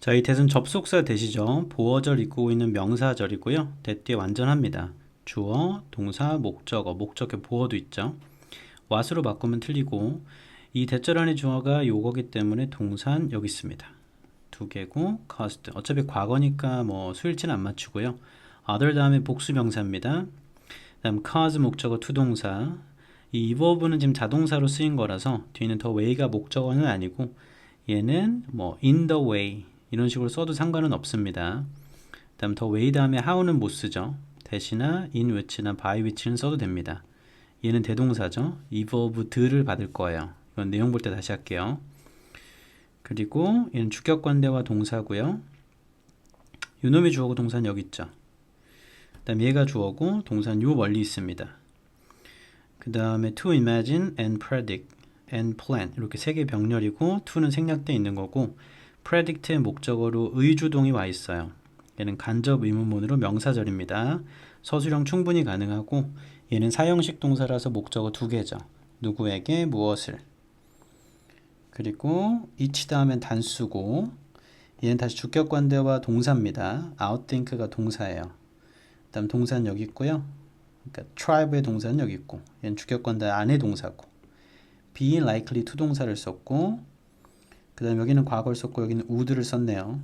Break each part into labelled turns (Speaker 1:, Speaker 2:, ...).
Speaker 1: 자, 이 대은 접속사 대시죠. 보어절 입고 있는 명사절이고요. 대 뒤에 완전합니다. 주어, 동사, 목적어, 목적의 보어도 있죠. what으로 바꾸면 틀리고 이 대절 안에 주어가 요거기 때문에 동산 여기 있습니다. 두 개고 cost 어차피 과거니까 뭐 수일치는 안 맞추고요. other 다음에 복수 명사입니다. 그다음 cause 목적어 투동사 이 verve는 지금 자동사로 쓰인 거라서 뒤에는 더 way가 목적어는 아니고 얘는 뭐 in the way 이런 식으로 써도 상관은 없습니다. 그다음 더 way 다음에 how는 못 쓰죠. 대시나 in which나 by which는 써도 됩니다. 얘는 대동사죠. 이 verb 들을 받을 거예요. 이건 내용 볼 때 다시 할게요. 그리고 얘는 주격관대와 동사고요. 요놈이 주어고 동사는 여기 있죠. 그다음 얘가 주어고 동사는 요 멀리 있습니다. 그 다음에 to imagine and predict and plan 이렇게 세 개 병렬이고 to는 생략돼 있는 거고 predict의 목적어로 의주동이 와 있어요. 얘는 간접 의문문으로 명사절입니다. 서술형 충분히 가능하고 얘는 사형식 동사라서 목적어 두 개죠. 누구에게 무엇을 그리고 each 다음엔 단수고 얘는 다시 주격관대와 동사입니다. outthink가 동사예요. 그다음 동사는 여기 있고요. 그러니까 tribe의 동사는 여기 있고 얘는 주격관대 안의 동사고 be likely to 동사를 썼고 그 다음 여기는 과거를 썼고 여기는 would를 썼네요.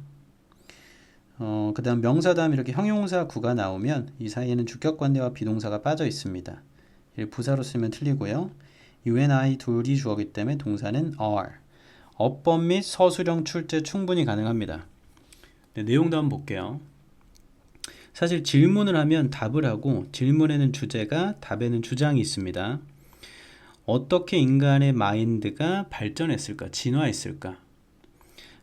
Speaker 1: 어, 그 다음 명사 다음 이렇게 형용사 구가 나오면 이 사이에는 주격관대와 비동사가 빠져 있습니다. 부사로 쓰면 틀리고요. you and I 둘이 주어기 때문에 동사는 are. 어법 및 서술형 출제 충분히 가능합니다. 네, 내용도 한번 볼게요. 사실 질문을 하면 답을 하고 질문에는 주제가 답에는 주장이 있습니다. 어떻게 인간의 마인드가 발전했을까, 진화했을까?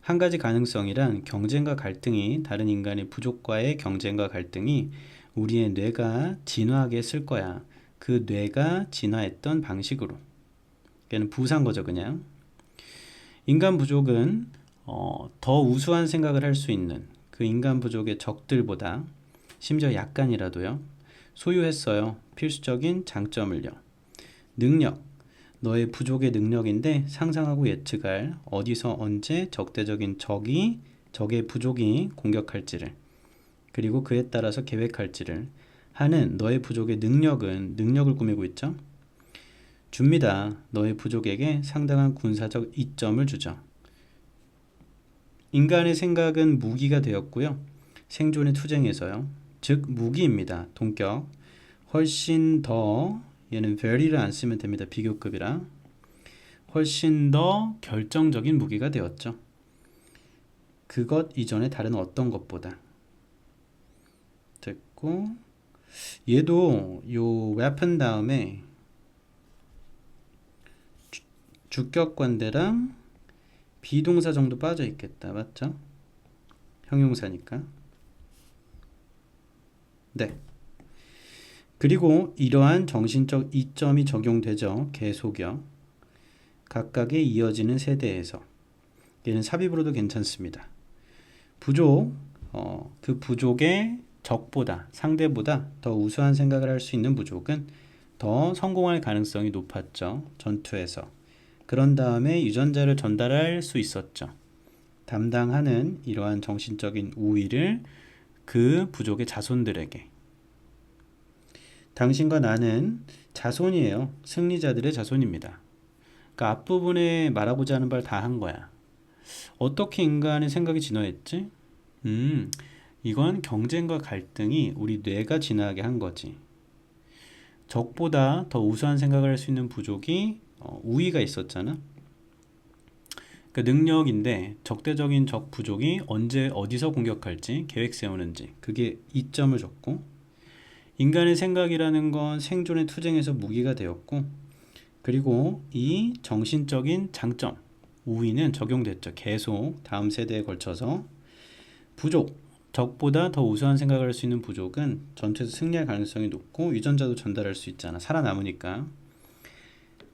Speaker 1: 한 가지 가능성이란 경쟁과 갈등이 다른 인간의 부족과의 경쟁과 갈등이 우리의 뇌가 진화하게 했을 거야. 그 뇌가 진화했던 방식으로. 걔는 부산 거죠, 그냥. 인간 부족은 어, 더 우수한 생각을 할 수 있는 그 인간 부족의 적들보다 심지어 약간이라도요. 소유했어요. 필수적인 장점을요. 능력. 너의 부족의 능력인데 상상하고 예측할 어디서 언제 적대적인 적이 적의 부족이 공격할지를 그리고 그에 따라서 계획할지를 하는 너의 부족의 능력은 능력을 꾸미고 있죠. 줍니다. 너의 부족에게 상당한 군사적 이점을 주죠. 인간의 생각은 무기가 되었고요. 생존의 투쟁에서요. 즉 무기입니다. 동격. 훨씬 더 얘는 very를 안 쓰면 됩니다. 비교급이라. 훨씬 더 결정적인 무기가 되었죠. 그것 이전에 다른 어떤 것보다. 됐고 얘도 요 weapon 다음에 주, 주격관대랑 비동사 정도 빠져 있겠다. 맞죠? 형용사니까. 네. 그리고 이러한 정신적 이점이 적용되죠. 계속이요. 각각의 이어지는 세대에서. 얘는 삽입으로도 괜찮습니다. 부족, 어, 그 부족의 적보다, 상대보다 더 우수한 생각을 할 수 있는 부족은 더 성공할 가능성이 높았죠. 전투에서. 그런 다음에 유전자를 전달할 수 있었죠. 담당하는 이러한 정신적인 우위를 그 부족의 자손들에게 당신과 나는 자손이에요. 승리자들의 자손입니다. 그러니까 앞부분에 말하고자 하는 말 다 한 거야. 어떻게 인간의 생각이 진화했지? 음, 이건 경쟁과 갈등이 우리 뇌가 진화하게 한 거지. 적보다 더 우수한 생각을 할 수 있는 부족이 어, 우위가 있었잖아. 그 능력인데 적대적인 적 부족이 언제 어디서 공격할지 계획 세우는지 그게 이점을 줬고 인간의 생각이라는 건 생존의 투쟁에서 무기가 되었고 그리고 이 정신적인 장점 우위는 적용됐죠. 계속 다음 세대에 걸쳐서 부족 적보다 더 우수한 생각을 할 수 있는 부족은 전투에서 승리할 가능성이 높고 유전자도 전달할 수 있잖아. 살아남으니까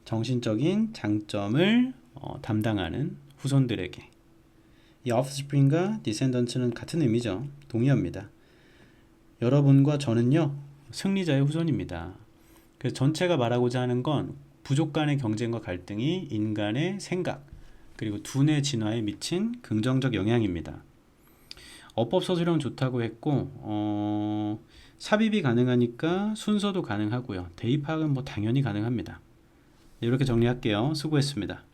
Speaker 1: 정신적인 장점을 어, 담당하는 후손들에게 이 offspring과 descendants는 같은 의미죠. 동의합니다. 여러분과 저는요 승리자의 후손입니다. 그래서 전체가 말하고자 하는 건 부족 간의 경쟁과 갈등이 인간의 생각 그리고 두뇌 진화에 미친 긍정적 영향입니다. 어법 서술형 좋다고 했고 어, 삽입이 가능하니까 순서도 가능하고요. 대입학은 뭐 당연히 가능합니다. 네, 이렇게 정리할게요. 수고했습니다.